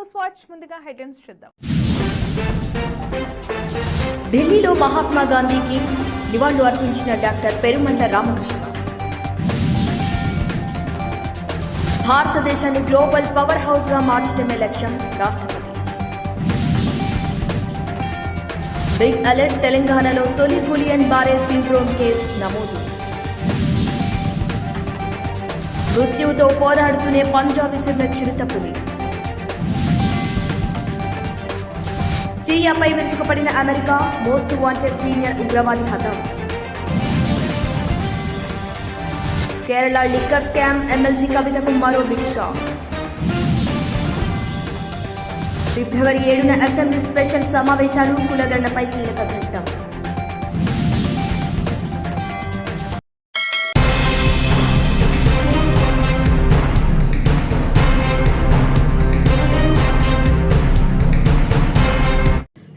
News watch ముందుగా headlines చూద్దాం. ఢిల్లీలో మహాత్మా గాంధీకి నివాళులు అర్పించిన డాక్టర్ పెరుమండ రామకృష్ణ. భారతదేశాన్ని గ్లోబల్ పవర్ హౌస్గా మార్చడమే లక్ష్యం రాష్ట్రపతి. బిగ్ అలర్ట్ తెలంగాణలో తొలి బులియన్ బారే సిండ్రోమ్ కేసు నమోదు. మృత్యువుతో పోరాడుతూనే పంజాబ్ విసిరిన చిరుతపులి. సిరియాపై విరుచుకుపడిన అమెరికా మోస్ట్ వాంటెడ్ సీనియర్ ఉగ్రవాది హతం. కేరళ లిక్కర్ స్కామ్ ఎమ్మెల్సీ కవితకు మరో బిగ్ షాక్. ఫిబ్రవరి ఏడున అసెంబ్లీ స్పెషల్ సమావేశాలు కులగండపై కీలక ఘట్టం.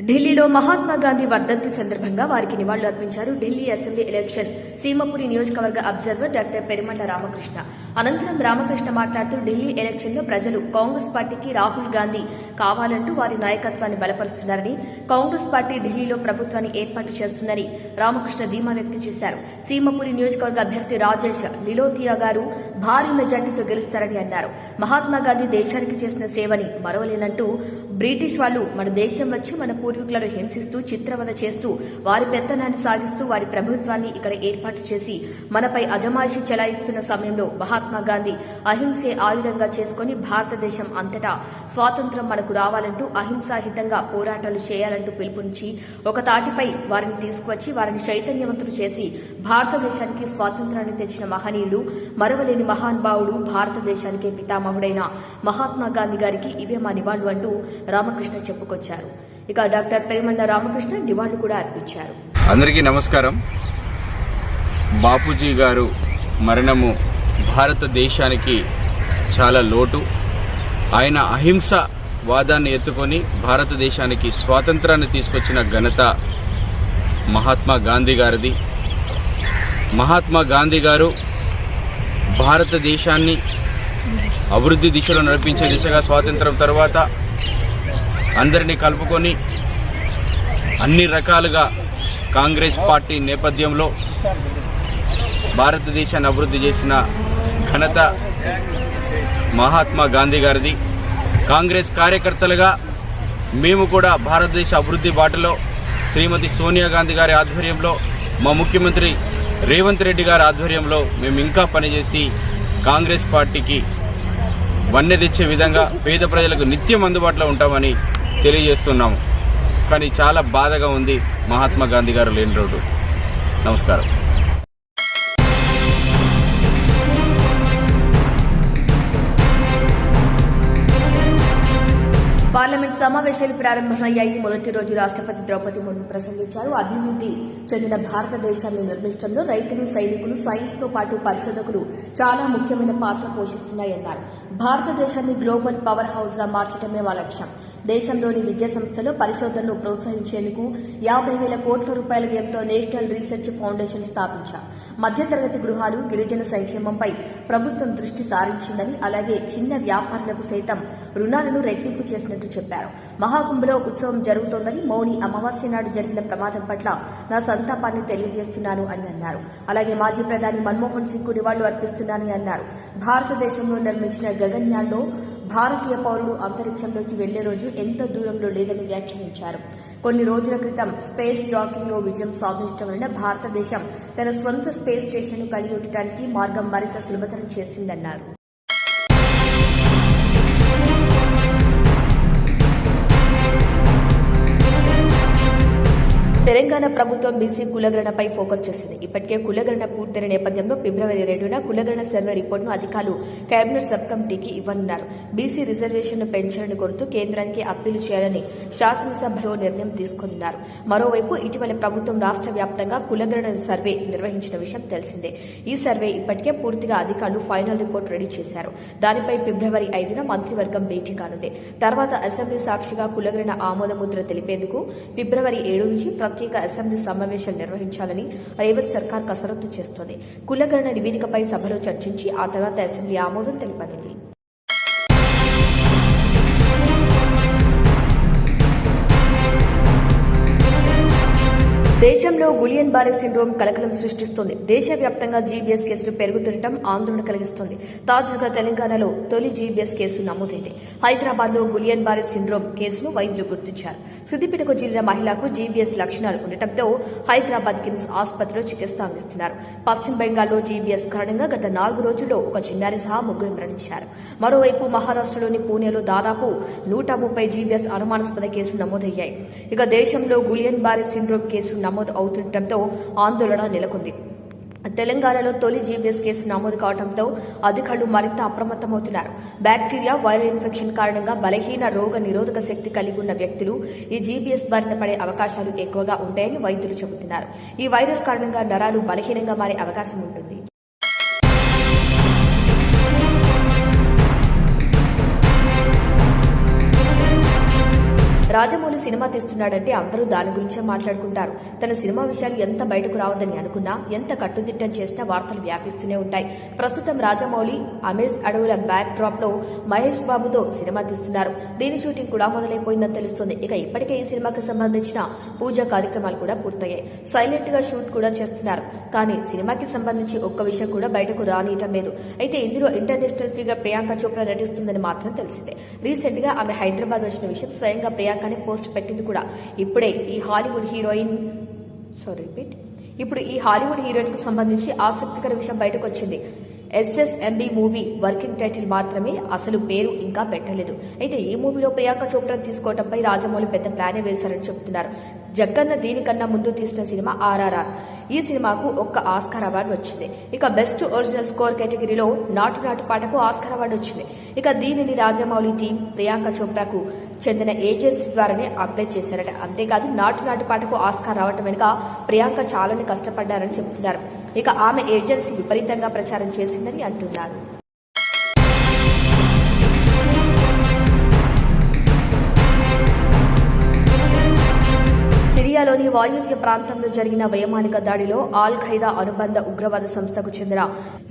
ఢిల్లీలో మహాత్మా గాంధీ వర్ధంతి సందర్భంగా వారికి నివాళులు అర్పించారు ఢిల్లీ అసెంబ్లీ ఎలక్షన్ సీమపురి నియోజకవర్గ అబ్జర్వర్ డాక్టర్ పెరిమండ రామకృష్ణ. అనంతరం రామకృష్ణ మాట్లాడుతూ ఢిల్లీ ఎలక్షన్లో ప్రజలు కాంగ్రెస్ పార్టీకి రాహుల్ గాంధీ కావాలంటూ వారి నాయకత్వాన్ని బలపరుస్తున్నారని కాంగ్రెస్ పార్టీ ఢిల్లీలో ప్రభుత్వాన్ని ఏర్పాటు చేస్తుందని రామకృష్ణ ధీమా వ్యక్తం చేశారు. సీమపురి నియోజకవర్గ అభ్యర్థి రాజేష్ లిలోతియా గారు భారీ మెజార్టీతో గెలుస్తారని అన్నారు. మహాత్మా గాంధీ దేశానికి చేసిన సేవని మరవలేనంటూ బ్రిటిష్ వాళ్ళు మన దేశం వచ్చి మన పూర్వీకులను హింసిస్తూ చిత్రవద చేస్తూ వారి పెత్తనాన్ని సాగిస్తూ వారి ప్రభుత్వాన్ని ఇక్కడ ఏర్పాటు చేసి మనపై అజమాయిషి చెలాయిస్తున్న సమయంలో మహాత్మా గాంధీ అహింసే ఆయుధంగా చేసుకుని భారతదేశం అంతటా స్వాతంత్రం మనకు రావాలంటూ అహింసాహితంగా పోరాటాలు చేయాలంటూ పిలుపునిచ్చి ఒక తాటిపై వారిని తీసుకువచ్చి వారిని చైతన్యవంతులు చేసి భారతదేశానికి స్వాతంత్రాన్ని తెచ్చిన మహనీయుడు మరవలేని మహానుభావుడు భారతదేశానికే పితామహుడైన మహాత్మా గాంధీ గారికి ఇవే మా నివాళులు అంటూ రామకృష్ణ చెప్పుకొచ్చారు. ఇక డాక్టర్ పెరిమండ రామకృష్ణ నివాళులు కూడా అర్పించారు. అందరికీ నమస్కారం. బాపూజీ గారు మరణము భారతదేశానికి చాలా లోటు. ఆయన అహింస వాదాన్ని ఎత్తుకొని భారతదేశానికి స్వాతంత్రాన్ని తీసుకొచ్చిన ఘనత మహాత్మా గాంధీ గారిది. మహాత్మా గాంధీ గారు భారతదేశాన్ని అభివృద్ధి దిశలో నడిపించే దిశగా స్వాతంత్రం తర్వాత అందరినీ కలుపుకొని అన్ని రకాలుగా కాంగ్రెస్ పార్టీ నేపథ్యంలో భారతదేశాన్ని అభివృద్ధి చేసిన ఘనత మహాత్మా గాంధీ గారిది. కాంగ్రెస్ కార్యకర్తలుగా మేము కూడా భారతదేశ అభివృద్ధి బాటలో శ్రీమతి సోనియా గాంధీ గారి ఆధ్వర్యంలో మా ముఖ్యమంత్రి రేవంత్ రెడ్డి గారి ఆధ్వర్యంలో మేము ఇంకా పనిచేసి కాంగ్రెస్ పార్టీకి వన్నె తెచ్చే విధంగా పేద ప్రజలకు నిత్యం అందుబాటులో ఉంటామని తెలియజేస్తున్నాము. కానీ చాలా బాధగా ఉంది మహాత్మా గాంధీ గారు లేని రోడ్డు. నమస్కారం. సమావేశాలు ప్రారంభమయ్యాయి. మొదటి రోజు రాష్ట్రపతి ద్రౌపది ముర్ము ప్రసంగించారు. అభివృద్ధి చెందిన భారతదేశాన్ని నిర్మించడంలో రైతులు సైనికులు సైన్స్తో పాటు పరిశోధకులు చాలా ముఖ్యమైన పాత్ర పోషిస్తున్నాయన్నారు. భారతదేశాన్ని గ్లోబల్ పవర్ హౌస్గా మార్చడమే మా లక్ష్యం. దేశంలోని విద్యా సంస్థలు పరిశోధనను ప్రోత్సహించేందుకు యాభై వేల కోట్ల రూపాయల వ్యయంతో నేషనల్ రీసెర్చ్ ఫౌండేషన్ స్థాపించాం మధ్యతరగతి గృహాలు గిరిజన సంక్షేమంపై ప్రభుత్వం దృష్టి సారించిందని అలాగే చిన్న వ్యాపారులకు సైతం రుణాలను రెట్టింపు చేసినట్టు చెప్పారు. మహాకుంభలో ఉత్సవం జరుగుతోందని మౌని అమావాస్య నాడు జరిగిన ప్రమాదం పట్ల నా సంతాపాన్ని తెలియజేస్తున్నాను అని అన్నారు. అలాగే మాజీ ప్రధాని మన్మోహన్ సింగ్కు నివాళులు అర్పిస్తున్నానని అన్నారు. భారతదేశంలో నిర్మించిన గగన్యాన్లో భారతీయ పౌరుడు అంతరిక్షంలోకి వెళ్ళే రోజు ఎంత దూరంలో లేదని వ్యాఖ్యానించారు. కొన్ని రోజుల క్రితం స్పేస్ డాకింగ్లో విజయం సాధించడం వలన భారతదేశం తన స్వంత స్పేస్ స్టేషన్ కలిగి ఉండటానికి మార్గం మరింత సులభతరం చేసిందన్నారు. తెలంగాణ ప్రభుత్వం బీసీ కులగణనపై ఫోకస్ చేసింది. ఇప్పటికే కులగణన పూర్తయిన నేపథ్యంలో ఫిబ్రవరి రెండున కులగణన సర్వే రిపోర్టును అధికారులు కేబినెట్ సబ్ కమిటీకి ఇవ్వనున్నారు. బీసీ రిజర్వేషన్ను పెంచాలని కోరుతూ కేంద్రానికి అప్పీలు చేయాలని శాసనసభలో నిర్ణయం తీసుకున్నారు. మరోవైపు ఇటీవల ప్రభుత్వం రాష్ట్ర వ్యాప్తంగా కులగణన సర్వే నిర్వహించిన విషయం తెలిసిందే. ఈ సర్వే ఇప్పటికే పూర్తిగా అధికారులు ఫైనల్ రిపోర్ట్ రెడీ చేశారు. దానిపై ఫిబ్రవరి ఐదున మంత్రివర్గం భేటీ కానుంది. తర్వాత అసెంబ్లీ సాక్షిగా కులగణన ఆమోదముద్ర తెలిపేందుకు ఫిబ్రవరి ఏడు నుంచి ప్రత్యేక అసెంబ్లీ సమావేశాలు నిర్వహించాలని రేవంత్ సర్కార్ కసరత్తు చేస్తోంది. కులగణన నివేదికపై సభలో చర్చించి ఆ తర్వాత అసెంబ్లీ ఆమోదం తెలిపనుంది దేశంలో గులియన్ బారే సిండ్రోమ్ కలకలం సృష్టిస్తోంది. దేశవ్యాప్తంగా జీబీఎస్ కేసులు పెరుగుతుండటం ఆందోళన కలిగిస్తోంది. తాజాగా తెలంగాణలో తొలి జీబీఎస్ కేసు నమోదైంది. హైదరాబాద్లో గులియన్ బారే సిండ్రోమ్ కేసును వైద్యులు గుర్తించారు. సిద్దిపేటకు చెందిన మహిళకు జీబీఎస్ లక్షణాలు ఉండటంతో హైదరాబాద్ కిమ్స్ ఆసుపత్రిలో చికిత్స అందిస్తున్నారు. పశ్చిమ బెంగాల్లో జీబీఎస్ కారణంగా గత నాలుగు రోజుల్లో ఒక చిన్నారి సహా ముగ్గురు మరణించారు. మరోవైపు మహారాష్ట్రలోని పూణేలో దాదాపు నూట ముప్పై జీబీఎస్ అనుమానాస్పద కేసులు నమోదయ్యాయి. ఇక దేశంలో గులియన్ బారే సిండ్రోమ్ కేసు నమోదు అవుతుండటంతో ఆందోళన నెలకొంది. తెలంగాణలో తొలి జీబీఎస్ కేసు నమోదు కావడంతో అధికారులు మరింత అప్రమత్తమవుతున్నారు. బ్యాక్టీరియా వైరల్ ఇన్ఫెక్షన్ కారణంగా బలహీన రోగ నిరోధక శక్తి కలిగి ఉన్న వ్యక్తులు ఈ జీబీఎస్ బారిన పడే అవకాశాలు ఎక్కువగా ఉంటాయని వైద్యులు చెబుతున్నారు. ఈ వైరల్ కారణంగా నరాలు బలహీనంగా మారే అవకాశం ఉంటుంది. రాజమౌళి సినిమా తీస్తున్నాడంటే అందరూ దాని గురించే మాట్లాడుకుంటారు. తన సినిమా విషయాలు ఎంత బయటకు రావద్దని అనుకున్నా ఎంత కట్టుదిట్టం చేసినా వార్తలు వ్యాపిస్తూనే ఉంటాయి. ప్రస్తుతం రాజమౌళి అమేజ్ అడవుల బ్యాక్ డ్రాప్లో మహేష్ బాబుతో సినిమా తీస్తున్నారు. దీని షూటింగ్ కూడా మొదలైపోయిందని తెలుస్తుంది. ఇక ఇప్పటికే ఈ సినిమాకి సంబంధించిన పూజా కార్యక్రమాలు కూడా పూర్తయ్యాయి. సైలెంట్గా షూట్ కూడా చేస్తున్నారు. కానీ సినిమాకి సంబంధించి ఒక్క విషయం కూడా బయటకు రానియటం లేదు. అయితే ఇందులో ఇంటర్నేషనల్ ఫిగర్ ప్రియాంక చోప్రా నటిస్తుందని మాత్రం తెలిసిందే. రీసెంట్గా ఆమె హైదరాబాద్ వచ్చిన విషయం స్వయంగా అని పోస్ట్ పెట్టింది కూడా. ఇప్పుడే ఈ హాలీవుడ్ హీరోయిన్ సారీ రిపీట్ ఇప్పుడు ఈ హాలీవుడ్ హీరోయిన్కు సంబంధించి ఆసక్తికర విషయం బయటకు వచ్చింది ఎస్ఎస్ఎంబి మూవీ వర్కింగ్ టైటిల్ మాత్రమే అసలు పేరు ఇంకా పెట్టలేదు. అయితే ఈ మూవీలో ప్రియాంక చోప్రాను తీసుకోవడంపై రాజమౌళి పెద్ద ప్లానే వేశారని చెబుతున్నారు జగ్గన్న దీనికన్నా ముందు తీసిన సినిమా ఆర్ఆర్ఆర్. ఈ సినిమాకు ఒక్క ఆస్కార్ అవార్డు వచ్చింది. ఇక బెస్ట్ ఒరిజినల్ స్కోర్ కేటగిరీలో నాటు నాటు పాటకు ఆస్కార్ అవార్డు వచ్చింది. ఇక దీనిని రాజమౌళి టీం ప్రియాంక చోప్రాకు చెందిన ఏజెన్సీ ద్వారానే అప్లై చేశారట. అంతేకాదు నాటు నాటు పాటకు ఆస్కార్ రావటం వెనుక ప్రియాంక చాలానే కష్టపడ్డారని చెబుతున్నారు. ఇక ఆమె ఏజెన్సీ విపరీతంగా ప్రచారం చేసిందని అంటున్నారు. సిరియాలోని వాయువ్య ప్రాంతంలో జరిగిన వైమానిక దాడిలో ఆల్ ఖైదా అనుబంధ ఉగ్రవాద సంస్థకు చెందిన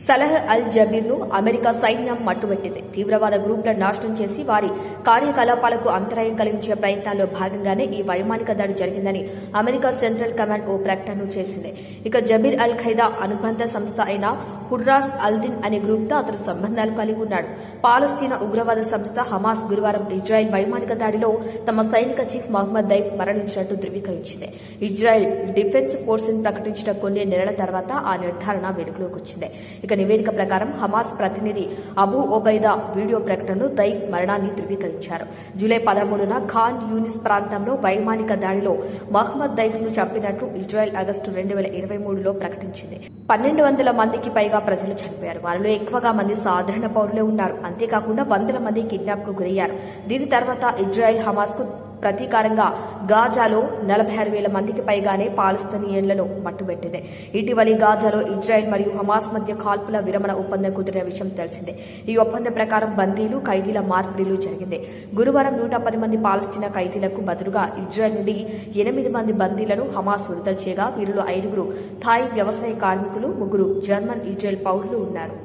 సలహ్ అల్ జబీర్ను అమెరికా సైన్యం మట్టుబెట్టింది. తీవ్రవాద గ్రూపులను నాశనం చేసి వారి కార్యకలాపాలకు అంతరాయం కలిగించే ప్రయత్నాల్లో భాగంగానే ఈ వైమానిక దాడి జరిగిందని అమెరికా సెంట్రల్ కమాండ్ ఓ ప్రకటన చేసింది. ఇక జబీర్ అల్ ఖైదా అనుబంధ సంస్థ అయిన హుర్రాస్ అల్దిన్ అనే గ్రూప్తో అతను సంబంధాలు కలిగి ఉన్నాడు. పాలస్తీనా ఉగ్రవాద సంస్థ హమాస్ గురువారం ఇజ్రాయెల్ వైమానిక దాడిలో తమ సైనిక చీఫ్ మహమ్మద్ దైఫ్ మరణించినట్టు ధృవీకరించింది. ఇజ్రాయెల్ డిఫెన్స్ ఫోర్స్ ప్రకటించిన కొన్ని నెలల తర్వాత ఆ నిర్ధారణ వెలుగులోకి వచ్చింది. ఇక నివేదిక ప్రకారం హమాస్ ప్రతినిధి అబూ ఒబైదా వీడియో ప్రకటనలో దైఫ్ మరణాన్ని ధృవీకరించారు. జూలై పదమూడున ఖాన్ యూనిస్ ప్రాంతంలో వైమానిక దాడిలో మహమ్మద్ దైఫ్ను చంపినట్లు ఇజ్రాయెల్ ఆగస్టు రెండు వేల ఇరవై మూడులో ప్రకటించింది. పన్నెండు వందల మందికి పైగా ప్రజలు చనిపోయారు. వారిలో ఎక్కువగా మంది సాధారణ పౌరులే ఉన్నారు. అంతేకాకుండా వందల మంది కిడ్నాప్కు గురయ్యారు. దీని తర్వాత ఇజ్రాయెల్ హమాస్కు ప్రతీకారంగా గాజాలో నలభై ఆరు వేల మందికి పైగానే పాలస్తీనియన్లను మట్టుబెట్టింది ఇటీవలి గాజాలో ఇజ్రాయెల్ మరియు హమాస్ మధ్య కాల్పుల విరమణ ఒప్పందం కుదిరిన విషయం తెలిసిందే. ఈ ఒప్పందం ప్రకారం బందీలు ఖైదీల మార్పిడిలు జరిగింది. గురువారం నూట పది మంది పాలస్తీనా ఖైదీలకు బదులుగా ఇజ్రాయెల్ నుండి ఎనిమిది మంది బందీలను హమాస్ విడుదల చేయగా వీరిలో ఐదుగురు థాయ్ వ్యవసాయ కార్మికులు ముగ్గురు జర్మన్ ఇజ్రాయెల్ పౌరులు ఉన్నారు.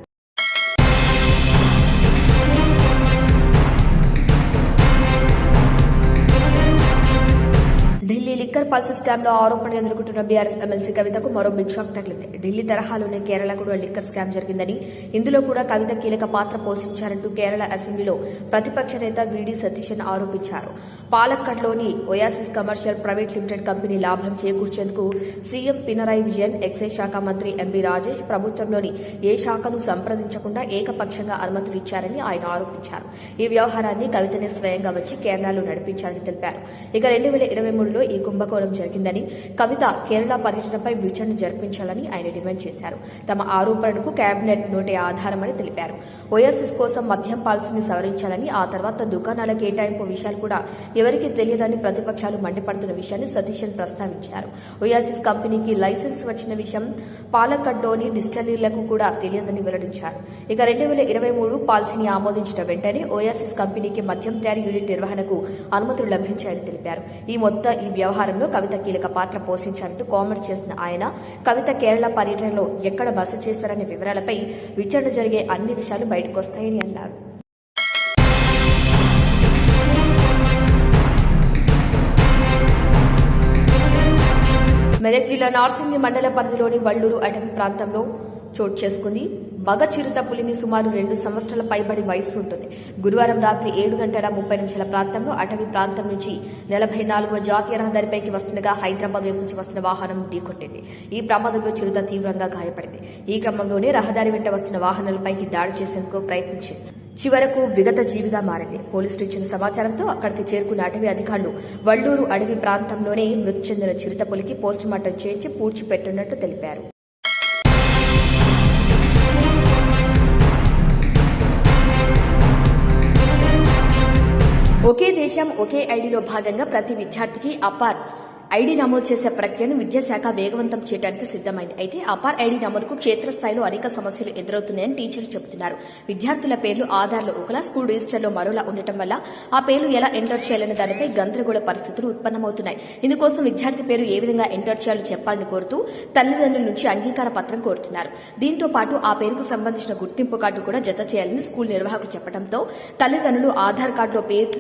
ఢిల్లీ స్కామ్లో ఆరోపణలు ఎదుర్కొంటున్న బీఆర్ఎస్ ఎమ్మెల్సీ కవితకు మరో బిగ్ షాక్ తగిలింది. ఢిల్లీ తరహాలోనే కేరళ కూడా లిక్కర్ స్కామ్ జరిగిందని ఇందులో కూడా కవిత కీలక పాత్ర పోషించారంటూ కేరళ అసెంబ్లీలో ప్రతిపక్ష నేత వీడి సతీశన్ ఆరోపించారు. పాలక్కడ్లోని oasis commercial private limited company లాభం చేకూర్చేందుకు సీఎం పినరాయి విజయన్ ఎక్సైజ్ శాఖ మంత్రి ఎంబీ రాజేష్ ప్రభుత్వంలోని ఏ శాఖను సంప్రదించకుండా ఏకపక్షంగా అనుమతులు ఇచ్చారని ఆయన ఆరోపించారు. ఈ వ్యవహారాన్ని కవితనే స్వయంగా వచ్చి కేరళలో నడిపించారని తెలిపారు. ఇక రెండు వేల ఇరవై మూడులో ఈ కుంభకోణం జరిగిందని కవిత కేరళ పర్యటనపై విచారణ జరిపించాలని ఆయన డిమాండ్ చేశారు. తమ ఆరోపణకు కేబినెట్ నోటే ఆధారమని తెలిపారు. ఓఎస్ఎస్ కోసం మద్యం పాలసీని సవరించాలని ఆ తర్వాత దుకాణాల కేటాయింపు విషయాలు కూడా ఎవరికీ తెలియదని ప్రతిపక్షాలు మండిపడుతున్న విషయాన్ని సతీశన్ ప్రస్తావించారు. ఒయాసిస్ కంపెనీకి లైసెన్స్ వచ్చిన విషయం పాలకడ్లోని డిస్టలీర్లకు కూడా తెలియదని వెల్లడించారు. ఇక రెండు వేల ఇరవై మూడు పాలసీని ఆమోదించిన వెంటనే ఓయాసిస్ కంపెనీకి మద్యం తయారీ యూనిట్ నిర్వహణకు అనుమతులు లభించాయని తెలిపారు. ఈ మొత్తం ఈ వ్యవహారంలో కవిత కీలక పాత్ర పోషించారంటూ కామెంట్స్ చేసిన ఆయన కవిత కేరళ పర్యటనలో ఎక్కడ బస చేశారనే వివరాలపై విచారణ జరిగే అన్ని విషయాలు బయటకొస్తాయని అన్నారు. మెదక్ జిల్లా నార్సింగి మండల పరిధిలోని వల్లూరు అటవీ ప్రాంతంలో చోటు చేసుకుంది మగ చిరుత పులిని సుమారు రెండు సంవత్సరాల పైబడి వయస్సు ఉంటుంది. గురువారం రాత్రి ఏడు గంటల ముప్పై నిమిషాల ప్రాంతంలో అటవీ ప్రాంతం నుంచి నలభై నాలుగవ జాతీయ రహదారిపైకి వస్తుండగా హైదరాబాద్ వైపు నుంచి వస్తున్న వాహనం ఢీకొట్టింది. ఈ ప్రమాదంలో చిరుత తీవ్రంగా గాయపడింది. ఈ క్రమంలోనే రహదారి వెంట వస్తున్న వాహనాలపైకి దాడి చేసేందుకు ప్రయత్నించింది. చివరకు విగత జీవిగా మారింది. పోలీస్ స్టేషన్ సమాచారంతో అక్కడికి చేరుకున్న అటవీ అధికారులు వల్లూరు అడవి ప్రాంతంలోనే మృతి చెందిన చిరుతపులికి పోస్టుమార్టం చేయించి పూడ్చిపెట్టినట్టు తెలిపారు. ఒకే దేశం ఒకే ఐడిలో భాగంగా ప్రతి విద్యార్థికి అపార్ ఐడి నమోదు చేసే ప్రక్రియను విద్యాశాఖ వేగవంతం చేయడానికి సిద్దమైంది అయితే అపార్ ఐడి నమోదుకు క్షేత్రస్థాయిలో అనేక సమస్యలు ఎదురవుతున్నాయని టీచర్లు చెబుతున్నారు. విద్యార్థుల పేర్లు ఆధార్లో ఒకలా స్కూల్ రిజిస్టర్లో మరోలా ఉండటం వల్ల ఆ పేర్లు ఎలా ఎంటర్ చేయాలనే దానిపై గందరగోళ పరిస్థితులు ఉత్పన్నమవుతున్నాయి. ఇందుకోసం విద్యార్థి పేరు ఏ విధంగా ఎంటర్ చేయాలో చెప్పాలని కోరుతూ తల్లిదండ్రుల నుంచి అంగీకార పత్రం కోరుతున్నారు. దీంతో పాటు ఆ పేరుకు సంబంధించిన గుర్తింపు కార్డు కూడా జత చేయాలని స్కూల్ నిర్వాహకులు చెప్పడంతో తల్లిదండ్రులు ఆధార్ కార్డులో పేరు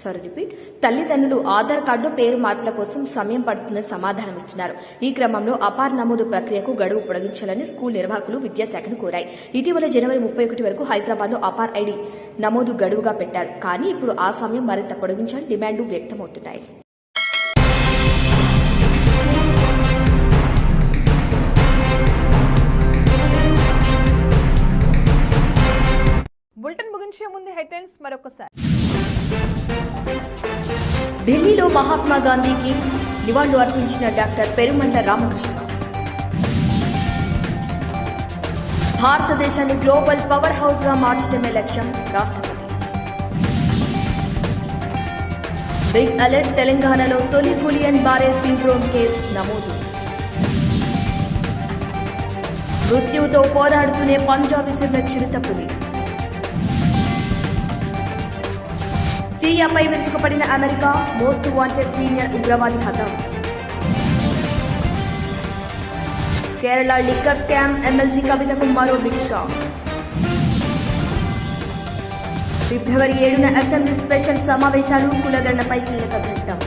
సారీ రిపీట్ తల్లిదండ్రులు ఆధార్ కార్డులో పేరు మార్పుల కోసం సమయం పడుతుందని సమాధానం ఇస్తున్నారు. ఈ క్రమంలో అపార్ నమోదు ప్రక్రియకు గడువు పొడిగించాలని స్కూల్ నిర్వాహకులు విద్యాశాఖను కోరాయి. ఇటీవల జనవరి ముప్పై ఒకటి వరకు హైదరాబాద్లో అపార్ ఐడి నమోదు గడువుగా పెట్టారు. కానీ ఇప్పుడు ఆ సమయం మరింత పొడిగించాలని డిమాండ్లు వ్యక్తమవుతున్నాయి. బులెటిన్ ముగించే ముందు హెడ్లైన్స్ మరొకసారి. ఢిల్లీలో మహాత్మా గాంధీకి నివాళులు అర్పించిన డాక్టర్ పెరుమండ్ల రామకృష్ణ. భారతదేశాన్ని గ్లోబల్ పవర్ హౌస్గా మార్చడమే లక్ష్యం రాష్ట్రపతి. బిగ్ అలర్ట్ తెలంగాణలో తొలి కులియన్ బారే సిండ్రోమ్ కేసు నమోదు. మృత్యుతో పోరాడుతూనే పంజాబ్ విసిరిన చిరుతపులి సిరియాపై విరుచుకుపడిన అమెరికా మోస్ట్ వాంటెడ్ సీనియర్ ఉగ్రవాది హతం. కేరళ లిక్కర్ స్కామ్ ఎమ్మెల్సీ కవితకు మరో బిగ్ షాక్ ఫిబ్రవరి ఏడున అసెంబ్లీ స్పెషల్ సమావేశాలు కులగణపై కీలక ఘట్టం.